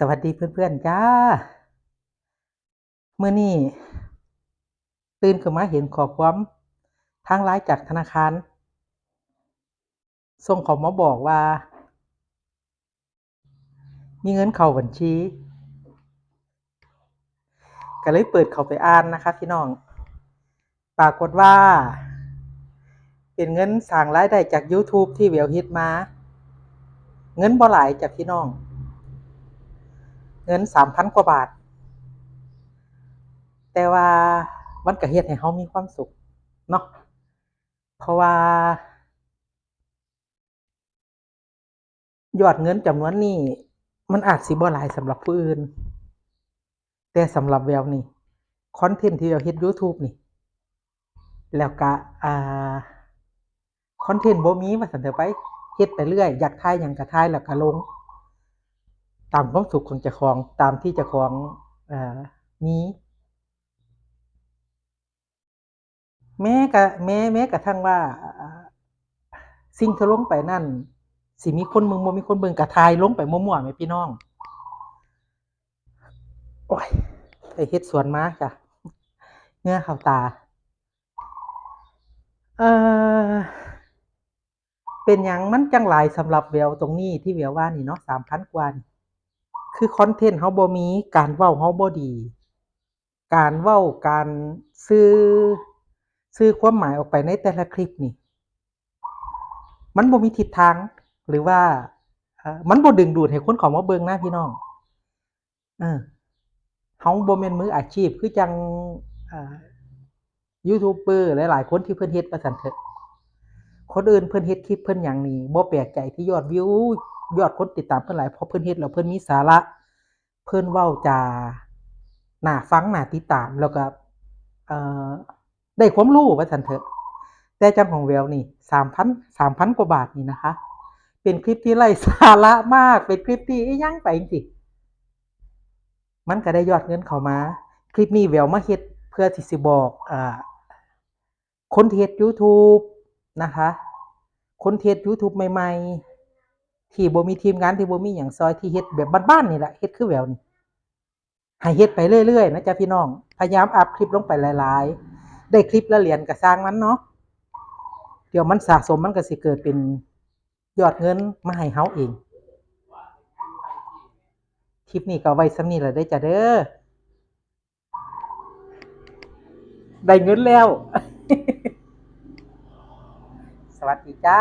สวัสดีเพื่อนๆจ้าเมื่อนี้ตื่นขึ้นมาเห็นข้อความทางไลน์จากธนาคารส่งขอมาบอกว่า มีเงินเข้าบัญชีก็เลยเปิดเข้าไปอ่านนะครับพี่น้อง ปรากฏว่า เป็นเงินสร้างรายได้จาก YouTube ที่เวลฮิตมา เงินบ่หลายจากพี่น้อง เงินสามพันกว่าบาท แต่ว่ามันก็เฮ็ดให้เรามีความสุขเนาะเพราะว่า ยอดเงินจำนวนนี้ มันอาจสิบ่หลายสำหรับผู้อื่น แต่สำหรับแววนี่คอนเทนต์ที่เราเฮ็ด YouTube นี่ แล้วก็อ่าคอนเทนต์บ่มีว่าซั่นเถอะไปเฮ็ดไปเรื่อย อยากถ่ายหยังก็ถ่ายแล้วก็ลงามความสุขของเจ้าของตามที่เจ้าของเอ่อมีแม้กะแม้แม้กระทั่งว่า สิ่งที่ลงไปนั่น สิมีคนเบิ่งบ่มีคนเบิ่งก็ถ่ายลงไปมั่วๆแหมพี่น้องโอ๊ยไปเฮ็ดสวนมาจ้ะเงื่อข้าตา เออเป็นหยังมันจังหลายสำหรับแววตรงนี้ที่แววว่านี่เนาะ3,000กว่านี่ คือคอนเทนต์เราบ่มีการเว้าเราบ่ดี การเว้าการสื่อสื่อความหมายออกไปในแต่ละคลิปนี่ มันบ่มีทิศทางหรือว่ามันบ่ดึงดูดให้คนเขามาเบิ่งนะพี่น้องเออเราบ่แม่นมืออาชีพคือจังอ่ายูทูบเบอร์หลายๆคนที่เพิ่นเฮ็ดว่าซั่นเถอะ คนอื่นเพิ่อนเฮ็ดคลิปเพิ่อนหยังนี่บ่แปลกใจที่ยอดวิวยอดคนติดตามเพิ่นหลายเพราะเพิ่นเฮ็ดแล้วเพิ่นมีสาระ เพิ่นเว้าจาหน่าฟังหน่าติดตามแล้วก็เอ่อได้ความรู้ว่าซั่นเถอะ แต่จังของแววนี่3,000 3,000กว่าบาทนี่นะคะ เป็นคลิปที่ไร้สาระมากเป็นคลิปที่ยังไปจังมันก็ได้ยอดเงินเข้ามา คลิปนี้แววมาเฮ็ดเพื่อที่สิบอกอ่าคนเฮ็ดยูทูบ นะคะคนที่เฮ็ดยูทูบใหม่ ๆ ที่บ่มีทีมงานที่บ่มีหยังซอยที่เฮ็ดแบบบ้านๆนี่แหละเฮ็ดคือแววนี่ให้เฮ็ดไปเรื่อยๆนะจ๊ะพี่น้อง พยายามอัปคลิปลงไปหลายๆ ได้คลิปละเหรียญก็สร้างมันเนาะเดี๋ยวมันสะสมมันก็สิเกิดเป็นยอดเงินมาให้เราเองคลิปนี้ก็ไว้ส่ำนี้ล่ะเด้จ้ะเด้อได้เงินแล้ว สวัสดีจ้า